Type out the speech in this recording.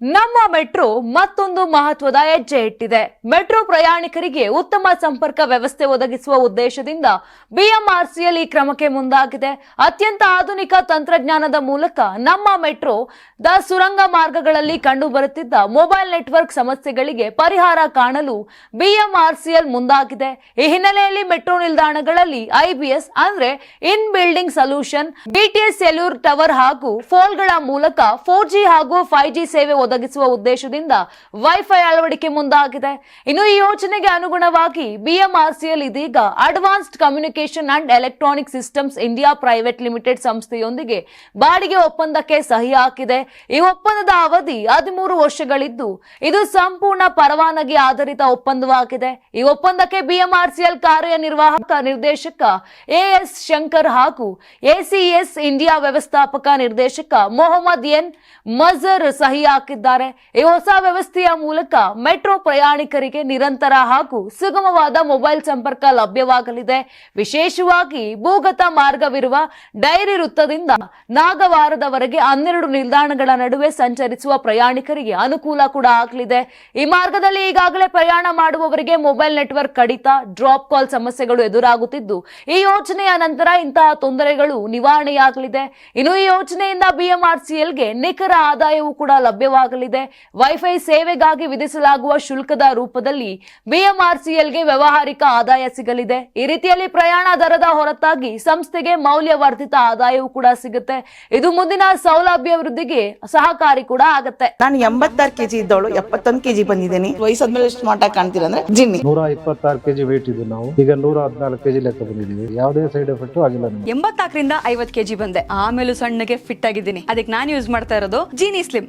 ನಮ್ಮ ಮೆಟ್ರೋ ಮತ್ತೊಂದು ಮಹತ್ವದ ಹೆಜ್ಜೆ ಇಟ್ಟಿದೆ. ಮೆಟ್ರೋ ಪ್ರಯಾಣಿಕರಿಗೆ ಉತ್ತಮ ಸಂಪರ್ಕ ವ್ಯವಸ್ಥೆ ಒದಗಿಸುವ ಉದ್ದೇಶದಿಂದ ಬಿಎಂಆರ್ಸಿಎಲ್ ಈ ಕ್ರಮಕ್ಕೆ ಮುಂದಾಗಿದೆ. ಅತ್ಯಂತ ಆಧುನಿಕ ತಂತ್ರಜ್ಞಾನದ ಮೂಲಕ ನಮ್ಮ ಮೆಟ್ರೋ ದ ಸುರಂಗ ಮಾರ್ಗಗಳಲ್ಲಿ ಕಂಡುಬರುತ್ತಿದ್ದ ಮೊಬೈಲ್ ನೆಟ್ವರ್ಕ್ ಸಮಸ್ಯೆಗಳಿಗೆ ಪರಿಹಾರ ಕಾಣಲು ಬಿಎಂಆರ್ಸಿಎಲ್ ಮುಂದಾಗಿದೆ. ಈ ಹಿನ್ನೆಲೆಯಲ್ಲಿ ಮೆಟ್ರೋ ನಿಲ್ದಾಣಗಳಲ್ಲಿ ಐಬಿಎಸ್ ಅಂದ್ರೆ in building solution, BTS cellular tower ಹಾಗೂ ಫೋನ್ಗಳ ಮೂಲಕ ಫೋರ್ ಜಿ ಹಾಗೂ ಫೈವ್ ಜಿ ಸೇವೆ ಒದಗಿಸುವ ಉದ್ದೇಶದಿಂದ ವೈಫೈ ಅಳವಡಿಕೆ ಮುಂದಾಗಿದೆ. ಇನ್ನು ಈ ಯೋಜನೆಗೆ ಅನುಗುಣವಾಗಿ ಬಿಎಂಆರ್ಸಿಎಲ್ ಇದೀಗ advanced communication and electronic systems India private limited ಸಂಸ್ಥೆಯೊಂದಿಗೆ ಬಾಡಿಗೆ ಒಪ್ಪಂದಕ್ಕೆ ಸಹಿ ಹಾಕಿದೆ. ಈ ಒಪ್ಪಂದದ ಅವಧಿ ಹದಿಮೂರು ವರ್ಷಗಳಿದ್ದು, ಇದು ಸಂಪೂರ್ಣ ಪರವಾನಗಿ ಆಧಾರಿತ ಒಪ್ಪಂದವಾಗಿದೆ. ಈ ಒಪ್ಪಂದಕ್ಕೆ ಬಿಎಂಆರ್ಸಿಎಲ್ ಕಾರ್ಯನಿರ್ವಾಹಕ ನಿರ್ದೇಶಕ ಎಎಸ್ ಶಂಕರ್ ಹಾಗೂ ಎಸಿಎಸ್ ಇಂಡಿಯಾ ವ್ಯವಸ್ಥಾಪಕ ನಿರ್ದೇಶಕ ಮೊಹಮ್ಮದ್ ಎನ್ ಮಜರ್ ಸಹಿ ಹಾಕಿದ್ದಾರೆ ಈ ಹೊಸ ವ್ಯವಸ್ಥೆಯ ಮೂಲಕ ಮೆಟ್ರೋ ಪ್ರಯಾಣಿಕರಿಗೆ ನಿರಂತರ ಹಾಗೂ ಸುಗಮವಾದ ಮೊಬೈಲ್ ಸಂಪರ್ಕ ಲಭ್ಯವಾಗಲಿದೆ. ವಿಶೇಷವಾಗಿ ಭೂಗತ ಮಾರ್ಗವಿರುವ ಡೈರಿ ವೃತ್ತದಿಂದ ನಾಗವಾರದವರೆಗೆ ಹನ್ನೆರಡು ನಿಲ್ದಾಣಗಳ ನಡುವೆ ಸಂಚರಿಸುವ ಪ್ರಯಾಣಿಕರಿಗೆ ಅನುಕೂಲ ಕೂಡ ಆಗಲಿದೆ. ಈ ಮಾರ್ಗದಲ್ಲಿ ಈಗಾಗಲೇ ಪ್ರಯಾಣ ಮಾಡುವವರಿಗೆ ಮೊಬೈಲ್ ನೆಟ್ವರ್ಕ್ ಕಡಿತ, ಡ್ರಾಪ್ ಕಾಲ್ ಸಮಸ್ಯೆಗಳು ಎದುರಾಗುತ್ತಿದ್ದು, ಈ ಯೋಜನೆಯ ನಂತರ ಇಂತಹ ತೊಂದರೆಗಳು ನಿವಾರಣೆಯಾಗಲಿದೆ. ಇನ್ನು ಈ ಯೋಜನೆಯಿಂದ ಬಿಎಂಆರ್ಸಿಎಲ್ಗೆ ನಿಖರ ಆದಾಯವು ಕೂಡ ಲಭ್ಯವಾಗಲಿದೆ. ವೈಫೈ ಸೇವೆಗಾಗಿ ವಿಧಿಸಲಾಗುವ ಶುಲ್ಕದ ರೂಪದಲ್ಲಿ ಬಿಎಂಆರ್ಸಿಎಲ್ಗೆ ವ್ಯವಹಾರಿಕ ಆದಾಯ ಸಿಗಲಿದೆ. ಈ ರೀತಿಯಲ್ಲಿ ಪ್ರಯಾಣ ದರದ ಹೊರತಾಗಿ ಸಂಸ್ಥೆಗೆ ಮೌಲ್ಯವರ್ಧಿತ ಆದಾಯವೂ ಕೂಡ ಸಿಗುತ್ತೆ. ಇದು ಮುಂದಿನ ಸೌಲಭ್ಯ ವೃದ್ಧಿಗೆ ಸಹಕಾರಿ ಕೂಡ ಆಗುತ್ತೆ. ನಾನು ಎಂಬತ್ತಾರು ಕೆಜಿ ಇದ್ದವಳು ಎಪ್ಪತ್ತೊಂದು ಕೆಜಿ ಬಂದಿದ್ದೀನಿ. ವಯಸ್ಸಾದ್ಮೇಲೆ ಸ್ಮಾರ್ಟ್ ಆಗಿ ಕಾಣ್ತೀರಾ ಅಂದ್ರೆ ಜಿನ್ನಿ ನೂರ ಇಪ್ಪತ್ತಾರು ಕೆಜಿ ವೇಟ್ ಇದ್ದು ನಾವು. ಈಗ ನೂರ ಹದಿನಾಲ್ಕು ಕೆಜಿ ಲೆಕ್ಕ ಬಂದಿದ್ದೀವಿ. ಯಾವುದೇ ಸೈಡ್ ಎಫೆಕ್ಟ್ ಆಗಿಲ್ಲ ಎಂಬತ್ತಾಕರಿಂದ ಎಂಬತ್ನಾಲ್ಕರಿಂದ ಐವತ್ ಕೆಜಿ ಬಂದೆ. ಆಮೇಲೆ ಸಣ್ಣಗೆ ಫಿಟ್ ಆಗಿದ್ದೀನಿ. ಅದಕ್ಕೆ ನಾನು ಯೂಸ್ ಮಾಡ್ತಾ ಇರೋದು ಜೀನಿ ಸ್ಲಿಮ್